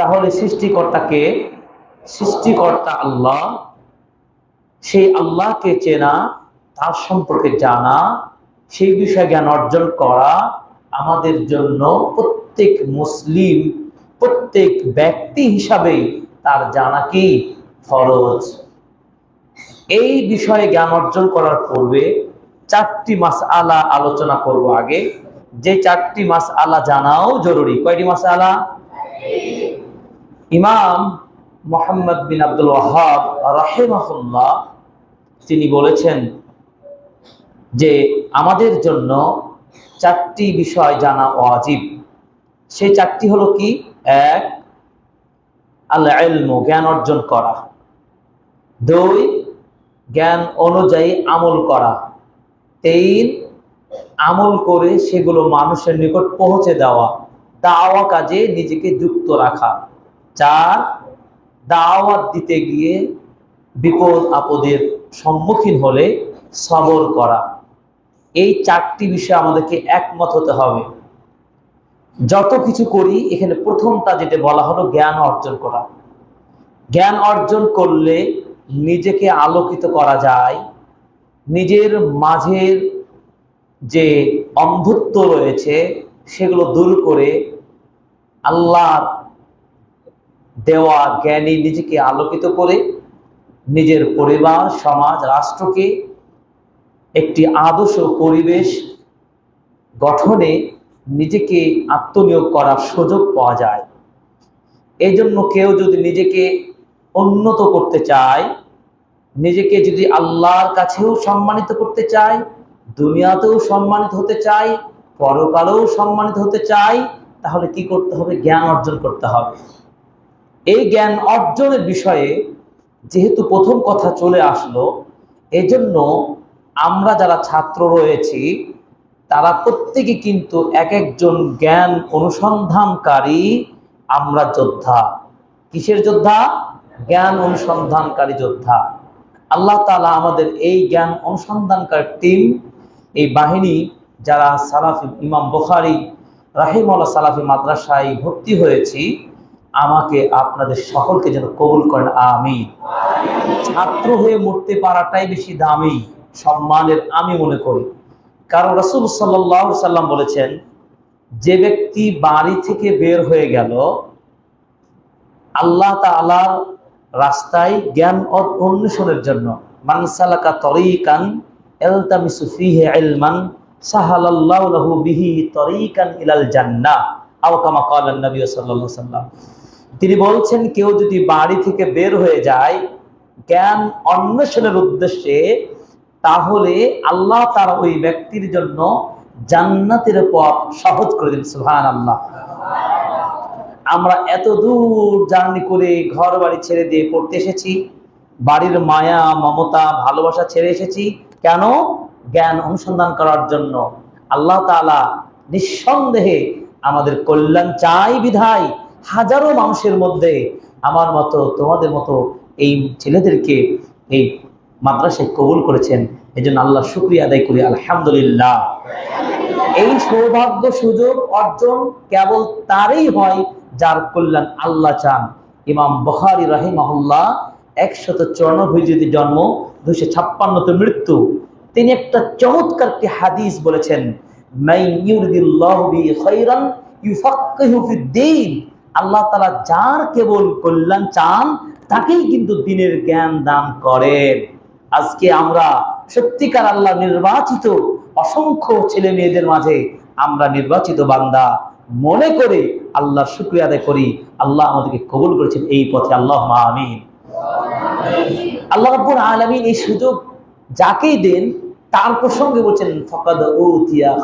তাহলে সৃষ্টিকর্তাকে, সৃষ্টিকর্তা আল্লাহ, সেই আল্লাহকে চেনা, তার সম্পর্কে জানা, সেই বিষয়ে জ্ঞান অর্জন করা আমাদের জন্য প্রত্যেক মুসলিম, প্রত্যেক ব্যক্তি হিসাবে তার জানা কি ফরজ। এই বিষয়ে জ্ঞান অর্জন করার পূর্বে চারটি মাস আলা আলোচনা করব আগে। যে চারটি মাস আলা জানাও জরুরি। কয়টি মাস আলা ইমাম মোহাম্মদ বিন আব্দুল ওয়াহাব রাহেমাহুল্লাহ, তিনি বলেছেন যে আমাদের জন্য চারটি বিষয় জানা ওয়াজিব। সেই চারটি হলো কি? এক আল্লাহ জ্ঞান অর্জন করা। দুই, জ্ঞান অনুযায়ী আমল করা। তিন, আমল করে সেগুলো মানুষের নিকট পৌঁছে দেওয়া, দাওয়া কাজে নিজেকে যুক্ত রাখা। চার দাওয়াত দিতে গিয়ে বিপদ আপদের সম্মুখীন হলে সবর করা। এই চারটি বিষয় আমাদেরকে একমত হতে হবে। যত কিছু করি, এখানে প্রথমটা যেটা বলা হলো জ্ঞান অর্জন করা। জ্ঞান অর্জন করলে নিজেকে আলোকিত করা যায়। নিজের মাঝের যে অন্ধত্ব রয়েছে, সেগুলো দূর করে আল্লাহর দেওয়া জ্ঞানী নিজেকে আলোকিত করে নিজের পরিবার, সমাজ, রাষ্ট্রকে একটি আদর্শ পরিবেশ গঠনে নিজেকে আত্মনিয়োগ করার সুযোগ পাওয়া যায়। এই জন্য কেউ যদি নিজেকে উন্নত করতে চায়, নিজেকে যদি আল্লাহর কাছেও সম্মানিত করতে চায়, দুনিয়াতেও সম্মানিত হতে চায়, পরকালেও সম্মানিত হতে চায়, তাহলে কি করতে হবে? জ্ঞান অর্জন করতে হবে। এই জ্ঞান অর্জনের বিষয়ে যেহেতু প্রথম কথা চলে আসলো, এজন্য আমরা যারা ছাত্র রয়েছি, তারা প্রত্যেকে কিন্তু এক একজন জ্ঞান অনুসন্ধানকারী আমরা যোদ্ধা। কিসের যোদ্ধা? জ্ঞান অনুসন্ধানকারী যোদ্ধা। আল্লাহ তালা আমাদের এই জ্ঞান অনুসন্ধানকারী টিম এই বাহিনী যারা সালাফি ইমাম বুখারি রাহিমুল্লাহ সালাফি মাদ্রাসায় ভর্তি হয়েছি আমাকে আপনাদের সকলকে যেন কবুল করেন আমি ছাত্র হয়ে মরতে পারাটাই বেশি দামি, সম্মানের আমি মনে করি। কারণ রসুল সাল্লাহ সাল্লাম বলেছেন, যে ব্যক্তি বাড়ি থেকে বের হয়ে গেল, আল্লাহ তালার রাস্তায় জ্ঞান অন্বেষণের জন্য মানসালাকা তরিকান এলতামিসু ফিহে ইলমান, সাহালাল্লাহু লাহু বিহি তরিকান ইলাল জান্নাহ। তিনি বলছেন, কেউ যদি বাড়ি থেকে বের হয়ে যায় জ্ঞান অন্বেষণের উদ্দেশ্যে, তাহলে আল্লাহ তার ওই ব্যক্তির জন্য জান্নাতের পথ সহজ করে দিন সুহান আল্লাহ আমরা এত দূর জার্নি করে ঘর বাড়ি ছেড়ে দিয়ে পড়তে এসেছি, বাড়ির মায়া, মমতা, ভালোবাসা ছেড়ে এসেছি, কেন? জ্ঞান অনুসন্ধান করার জন্য। আল্লাহ তালা নিঃসন্দেহে আমাদের কল্যাণ চাই বিধায় হাজারো মানুষের মধ্যে আমার মতো, তোমাদের মতো এই ছেলেদেরকে এই মাদ্রাসায় কবুল করেছেন। এই জন্য আল্লাহ শুক্রিয়া আদায় করি, আলহামদুলিল্লাহ। এই সৌভাগ্য সুযোগ অর্জন কেবল তারই হয় যার কল্যাণ আল্লাহ চান। ইমাম বখারি রাহিমাহুল্লাহ একশত যদি জন্ম দুইশো ছাপ্পান্নতে মৃত্যু। তিনি একটা চমৎকার হাদিস বলেছেন আল্লাহ তাআলা যার কেবল কল্যাণ চান, তাকেই কিন্তু দিনের জ্ঞান দান করেন। আজকে আমরা সত্যিকার আল্লাহ নির্বাচিত, অসংখ্য ছেলে মেয়েদের মাঝে আমরা নির্বাচিত বান্দা। মনে করে আল্লাহ শুক্রিয়া আদায় করি, আল্লাহ আমাদেরকে কবুল করেছেন এই পথে। আল্লাহ আমিন। আল্লাহ রাব্বুল আলামিন এই সুযোগ যাকেই দেন তার প্রসঙ্গে বলছেন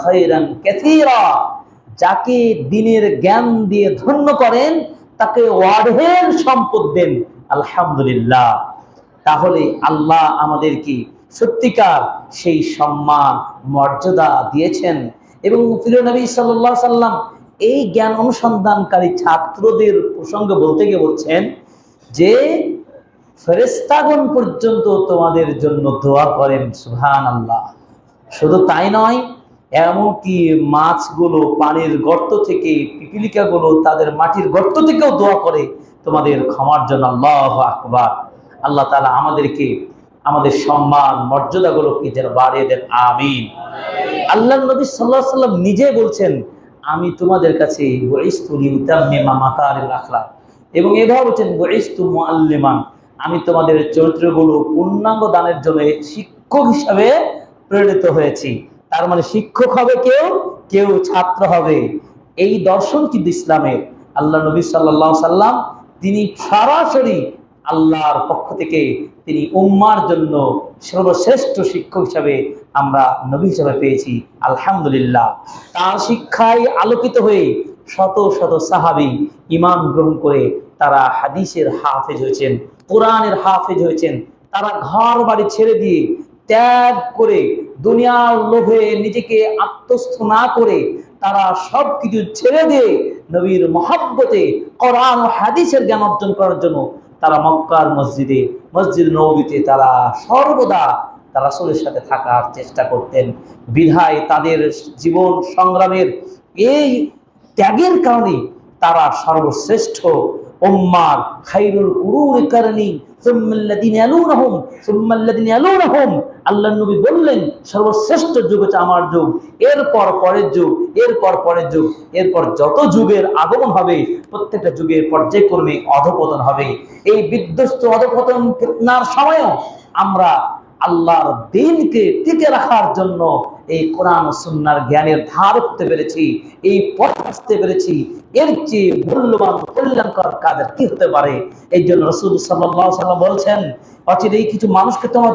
খায়রান কাসীরা। যাকে দিনের জ্ঞান দিয়ে ধন্য করেন, তাকে ওয়ার্ডের সম্পদ দেন। আলহামদুলিল্লাহ। তাহলে আল্লাহ আমাদেরকে সত্যিকার সেই সম্মান, মর্যাদা দিয়েছেন। এবং নবী সাল্লাহ সাল্লাম এই জ্ঞান অনুসন্ধানকারী ছাত্রদের প্রসঙ্গে বলতে গিয়ে বলছেন যে ফেরেস্তাগণ পর্যন্ত তোমাদের জন্য দোয়া করেন সুহান আল্লাহ শুধু তাই নয়, এমনকি মাছগুলো পানির গর্ত থেকে, পিপিলিকাগুলো তাদের মাটির গর্ত থেকেও দোয়া করে তোমাদের ক্ষমার জন্য আল্লাহ আকবার। আল্লাহ তাআলা আমাদেরকে আমাদের সম্মান, মর্যাদাগুলোকে যেন বাড়িয়ে দেন, আমিন। আল্লাহ নবী সাল্লাহ সাল্লাম নিজে বলছেন, আমি তোমাদের কাছে এবং এভাবে বলছেন আমি তোমাদের চরিত্রগুলো পূর্ণাঙ্গ দানের জন্য শিক্ষক হিসাবে প্রেরিত হয়েছি। তার মানে শিক্ষক হবে কেউ কেউ ছাত্র হবে। এই দর্শন কিন্তু ইসলামের আল্লাহ নবী সাল্লাহ সাল্লাম তিনি সরাসরি আল্লাহর পক্ষ থেকে তিনি উম্মার জন্য সর্বশ্রেষ্ঠ শিক্ষক হিসাবে আমরা নবী হিসাবে পেয়েছি। আলহামদুলিল্লাহ। তার শিক্ষায় আলোকিত হয়ে শত শত সাহাবি ইমান গ্রহণ করে তারা হাদিসের হাফেজ হয়েছেন, কোরআনের হাফেজ হয়েছেন। তারা ঘর বাড়ি ছেড়ে দিয়ে ত্যাগ করে দুনিয়ার লোভে নিজেকে আত্মস্থ না করে তারা সব কিছু ছেড়ে দিয়ে নবীর মহাব্বতে কোরআন হাদিসের জ্ঞান অর্জন করার জন্য তারা মক্কার মসজিদে, মসজিদ নবীতে তারা সর্বদা তারা রাসূলের সাথে থাকার চেষ্টা করতেন। বিধায় তাদের জীবন সংগ্রামের এই ত্যাগের কারণে তারা সর্বশ্রেষ্ঠ উম্মার, খাইরুল কুরুন কারণী আল্লাহর নবী বললেন, সর্বশ্রেষ্ঠ যুগ হচ্ছে আমার যুগ, এরপর পরের যুগ, এরপর পরের যুগ, এরপর যত যুগের আগমন হবে, প্রত্যেকটা যুগের পর্যায়ক্রমে অধপতন হবে। এই বিধ্বস্ত অধপতন ফিতনার সময়ও আমরা আল্লাহর দিনকে টিকে রাখার জন্য এই কোরআন সুন্নার জ্ঞানের ধার করতে পেরেছি, এই পথ আসতে পেরেছি। এর চেয়ে মূল্যবান, কল্যাণকর কাজের কি হতে পারে? এই জন্য রসুল সাল্লাহ সাল্লাম বলছেন, অচিরেই কিছু মানুষকে তোমার